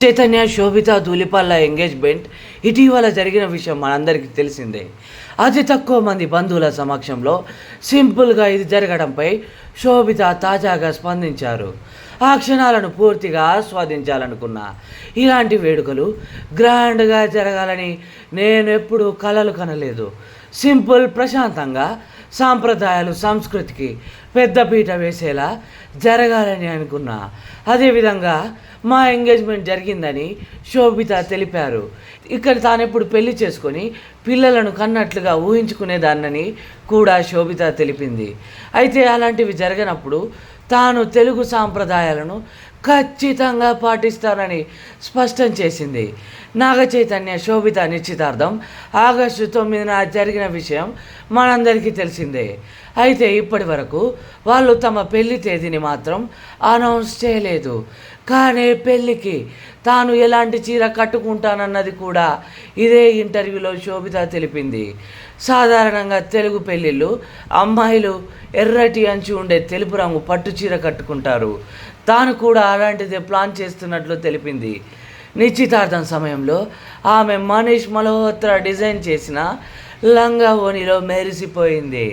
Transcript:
చైతన్య శోభిత ధూలిపాల్ల engagement ఇటీవల జరిగిన విషయం మనందరికీ తెలిసిందే. అతి తక్కువ మంది బంధువుల సమక్షంలో సింపుల్గా ఇది జరగడంపై శోభిత తాజాగా స్పందించారు. ఆ క్షణాలను పూర్తిగా ఆస్వాదించాలనుకున్నా ఇలాంటి వేడుకలు గ్రాండ్గా జరగాలని నేను ఎప్పుడూ కలలు కనలేదు. సింపుల్ ప్రశాంతంగా సాంప్రదాయాలు సంస్కృతికి పెద్దపీట వేసేలా జరగాలని అనుకున్నా. అదేవిధంగా మా ఎంగేజ్మెంట్ జరిగిందని శోభిత తెలిపారు. ఇక్కడ తానెప్పుడు పెళ్ళి చేసుకొని పిల్లలను కన్నట్లుగా ఊహించుకునేదాన్నని కూడా శోభిత తెలిపింది. అయితే అలాంటివి జరగనప్పుడు తాను తెలుగు సాంప్రదాయాలను ఖచ్చితంగా పాటిస్తానని స్పష్టం చేసింది. నాగ చైతన్య శోభిత నిశ్చితార్థం ఆగస్టు తొమ్మిదిన జరిగిన విషయం మనందరికీ తెలిసిందే. అయితే ఇప్పటి వరకు వాళ్ళు తమ పెళ్ళి తేదీని మాత్రం అనౌన్స్ చేయలేదు. కానీ పెళ్ళికి తాను ఎలాంటి చీర కట్టుకుంటానన్నది కూడా ఇదే ఇంటర్వ్యూలో శోభిత తెలిపింది. సాధారణంగా తెలుగు పెళ్ళిళ్ళు అమ్మాయిలు ఎర్రటి అంచు ఉండే తెలుపు రంగు పట్టు చీర కట్టుకుంటారు. తాను కూడా అలాంటిదే ప్లాన్ చేస్తున్నట్లు తెలిపింది. నిశ్చితార్థం సమయంలో ఆమె మనీష్ మల్హోత్రా డిజైన్ చేసిన లంగా ఓణిలో మెరిసిపోయింది.